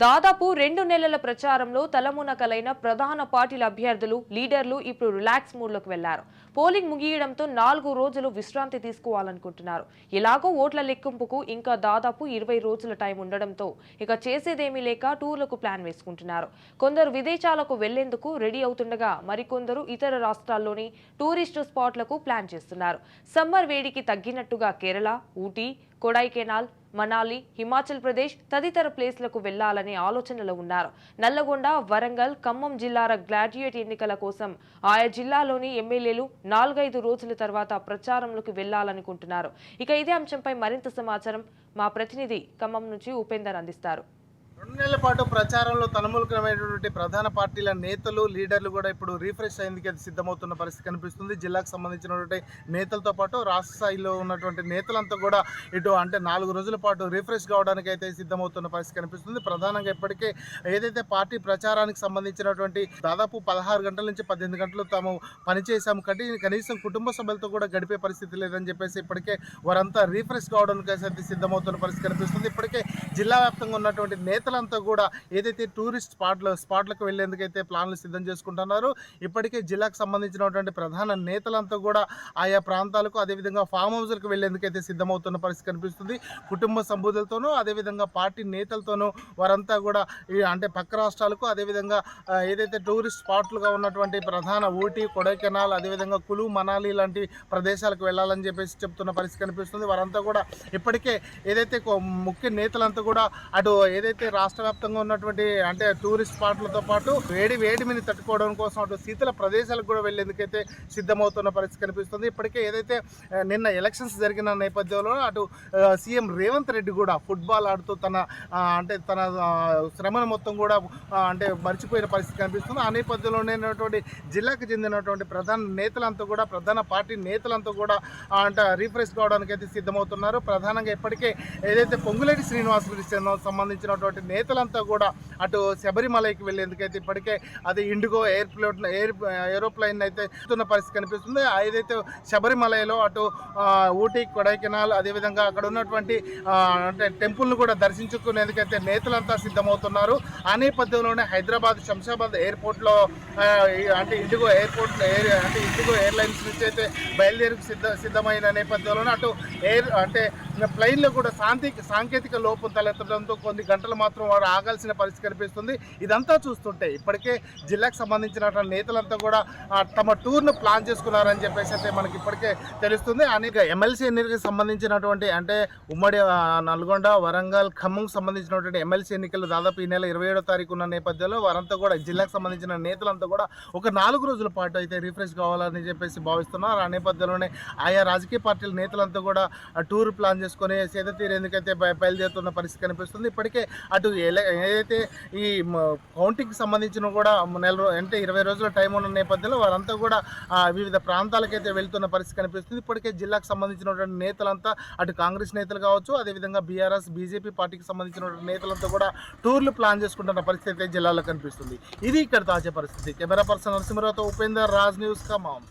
దాదాపు రెండు నెలల ప్రచారంలో తలమునకలైన ప్రధాన పార్టీల అభ్యర్థులు లీడర్లు ఇప్పుడు రిలాక్స్ మూడ్లోకి వెళ్ళారు. పోలింగ్ ముగియడంతో నాలుగు రోజులు విశ్రాంతి తీసుకోవాలనుకుంటున్నారు. ఎలాగో ఓట్ల లెక్కింపుకు ఇంకా దాదాపు ఇరవై రోజుల టైం ఉండడంతో ఇక చేసేదేమీ లేక టూర్లకు ప్లాన్ వేసుకుంటున్నారు. కొందరు విదేశాలకు వెళ్ళేందుకు రెడీ అవుతుండగా మరికొందరు ఇతర రాష్ట్రాల్లోని టూరిస్టు స్పాట్లకు ప్లాన్ చేస్తున్నారు. సమ్మర్ వేడికి తగ్గినట్టుగా కేరళ ఊటీ కొడైకెనాల్ మనాలి హిమాచల్ ప్రదేశ్ తదితర ప్లేస్లకు వెళ్ళాలనే ఆలోచనలో ఉన్నారు. నల్లగొండ వరంగల్ ఖమ్మం జిల్లాల గ్రాడ్యుయేట్ ఎన్నికల కోసం ఆయా జిల్లాలోని ఎమ్మెల్యేలు నాలుగైదు రోజుల తర్వాత ప్రచారంలోకి వెళ్ళాలనుకుంటున్నారు. ఇక ఇదే అంశంపై మరింత సమాచారం మా ప్రతినిధి ఖమ్మం నుంచి ఉపేందర్ అందిస్తారు. రెండు నెలల పాటు ప్రచారంలో తనములకమైనటువంటి ప్రధాన పార్టీల నేతలు లీడర్లు కూడా ఇప్పుడు రీఫ్రెష్ అయ్యేందుకు అది సిద్ధమవుతున్న పరిస్థితి కనిపిస్తుంది. జిల్లాకు సంబంధించినటువంటి నేతలతో పాటు రాష్ట్ర స్థాయిలో ఉన్నటువంటి నేతలంతా కూడా ఇటు అంటే నాలుగు రోజుల పాటు రీఫ్రెష్ కావడానికి అయితే సిద్ధమవుతున్న పరిస్థితి కనిపిస్తుంది. ప్రధానంగా ఇప్పటికే ఏదైతే పార్టీ ప్రచారానికి సంబంధించినటువంటి దాదాపు పదహారు గంటల నుంచి పద్దెనిమిది గంటలు తాము పనిచేశాము కట్టి కనీసం కుటుంబ సభ్యులతో కూడా గడిపే పరిస్థితి లేదని చెప్పేసి ఇప్పటికే వారంతా రీఫ్రెష్ కావడానికి అయితే సిద్ధమవుతున్న పరిస్థితి కనిపిస్తుంది. ఇప్పటికే జిల్లా వ్యాప్తంగా ఉన్నటువంటి నేతలు నేతలంతా కూడా ఏదైతే టూరిస్ట్ స్పాట్ల స్పాట్లకు వెళ్ళేందుకైతే ప్లాన్లు సిద్ధం చేసుకుంటున్నారు ఇప్పటికే జిల్లాకు సంబంధించినటువంటి ప్రధాన నేతలంతా కూడా ఆయా ప్రాంతాలకు అదేవిధంగా ఫామ్ హౌస్లకు వెళ్ళేందుకైతే సిద్ధమవుతున్న పరిస్థితి కనిపిస్తుంది. కుటుంబ సంబూధులతోనూ అదేవిధంగా పార్టీ నేతలతోనూ వారంతా కూడా అంటే పక్క రాష్ట్రాలకు అదేవిధంగా ఏదైతే టూరిస్ట్ స్పాట్లుగా ఉన్నటువంటి ప్రధాన ఊటీ కొడైకెనాల్ అదేవిధంగా కులు మనాలి లాంటి ప్రదేశాలకు వెళ్ళాలని చెప్పేసి చెప్తున్న పరిస్థితి కనిపిస్తుంది. వారంతా కూడా ఇప్పటికే ఏదైతే ముఖ్య నేతలంతా కూడా అటు ఏదైతే రాష్ట్ర వ్యాప్తంగా ఉన్నటువంటి అంటే టూరిస్ట్ స్పాట్లతో పాటు వేడి వేడి మీద తట్టుకోవడం కోసం అటు శీతల ప్రదేశాలకు కూడా వెళ్ళేందుకైతే సిద్ధమవుతున్న పరిస్థితి కనిపిస్తుంది. ఇప్పటికే ఏదైతే నిన్న ఎలక్షన్స్ జరిగిన నేపథ్యంలో అటు సీఎం రేవంత్ రెడ్డి కూడా ఫుట్బాల్ ఆడుతూ తన అంటే తన శ్రమను మొత్తం కూడా అంటే మర్చిపోయిన పరిస్థితి కనిపిస్తుంది. ఆ నేపథ్యంలోనేటువంటి జిల్లాకు చెందినటువంటి ప్రధాన నేతలంతా కూడా ప్రధాన పార్టీ నేతలంతా కూడా అంటే రీఫ్రెష్ కావడానికి అయితే సిద్ధమవుతున్నారు. ప్రధానంగా ఇప్పటికే ఏదైతే పొంగులేటి శ్రీనివాసరెడ్డి సంబంధించినటువంటి నేతలంతా కూడా అటు శబరిమలైకి వెళ్ళేందుకైతే ఇప్పటికే అది ఇండిగో ఎయిర్ప్లోట్ ఎయిర్ ఏరోప్లైన్ అయితే ఎక్కుతున్న పరిస్థితి కనిపిస్తుంది. ఏదైతే శబరిమలలో అటు ఊటీ కొడైకెనాల్ అదేవిధంగా అక్కడ ఉన్నటువంటి అంటే టెంపుల్ను కూడా దర్శించుకునేందుకైతే నేతలంతా సిద్ధమవుతున్నారు. ఆ నేపథ్యంలోనే హైదరాబాద్ శంషాబాద్ ఎయిర్పోర్ట్లో అంటే ఇండిగో ఎయిర్పోర్ట్ ఎయిర్ అంటే ఇండిగో ఎయిర్లైన్స్ నుంచి అయితే బయలుదేరికి సిద్ధ సిద్ధమైన నేపథ్యంలోనే అటు ఎయిర్ అంటే ప్లైన్లో కూడా శాంతి సాంకేతిక లోపం తలెత్తడంతో కొన్ని గంటలు మాత్రం వారు ఆగాల్సిన పరిస్థితి కనిపిస్తుంది. ఇదంతా చూస్తుంటే ఇప్పటికే జిల్లాకు సంబంధించిన నేతలంతా కూడా తమ టూర్ను ప్లాన్ చేసుకున్నారని చెప్పేసి అయితే మనకి ఇప్పటికే తెలుస్తుంది. అనేక ఎమ్మెల్సీ ఎన్నికలకు సంబంధించినటువంటి అంటే ఉమ్మడి నల్గొండ వరంగల్ ఖమ్మం సంబంధించినటువంటి ఎమ్మెల్సీ ఎన్నికలు దాదాపు ఈ నెల ఇరవై ఏడో తారీఖు ఉన్న నేపథ్యంలో వారంతా కూడా జిల్లాకు సంబంధించిన నేతలంతా కూడా ఒక నాలుగు రోజుల పాటు అయితే రిఫ్రెష్ కావాలని చెప్పేసి భావిస్తున్నారు. ఆ నేపథ్యంలోనే ఆయా రాజకీయ పార్టీల నేతలంతా కూడా టూర్ ప్లాన్ చేసుకుని సేద తీరేందుకైతే బయలుదేరుతున్న పరిస్థితి కనిపిస్తుంది. ఇప్పటికే అటు ఏదైతే ఈ కౌంటింగ్కి సంబంధించిన కూడా నెల అంటే ఇరవై రోజుల టైం ఉన్న నేపథ్యంలో వారంతా కూడా వివిధ ప్రాంతాలకైతే వెళ్తున్న పరిస్థితి కనిపిస్తుంది. ఇప్పటికే జిల్లాకు సంబంధించినటువంటి నేతలంతా అటు కాంగ్రెస్ నేతలు కావచ్చు అదేవిధంగా బీఆర్ఎస్ బీజేపీ పార్టీకి సంబంధించినటువంటి నేతలంతా కూడా టూర్లు ప్లాన్ చేసుకుంటున్న పరిస్థితి అయితే జిల్లాలో కనిపిస్తుంది. ఇది ఇక్కడ తాజా పరిస్థితి. కెమెరా పర్సన్ నరసింహరావుతో ఉపేందర్ రాజ్ న్యూస్ కమాం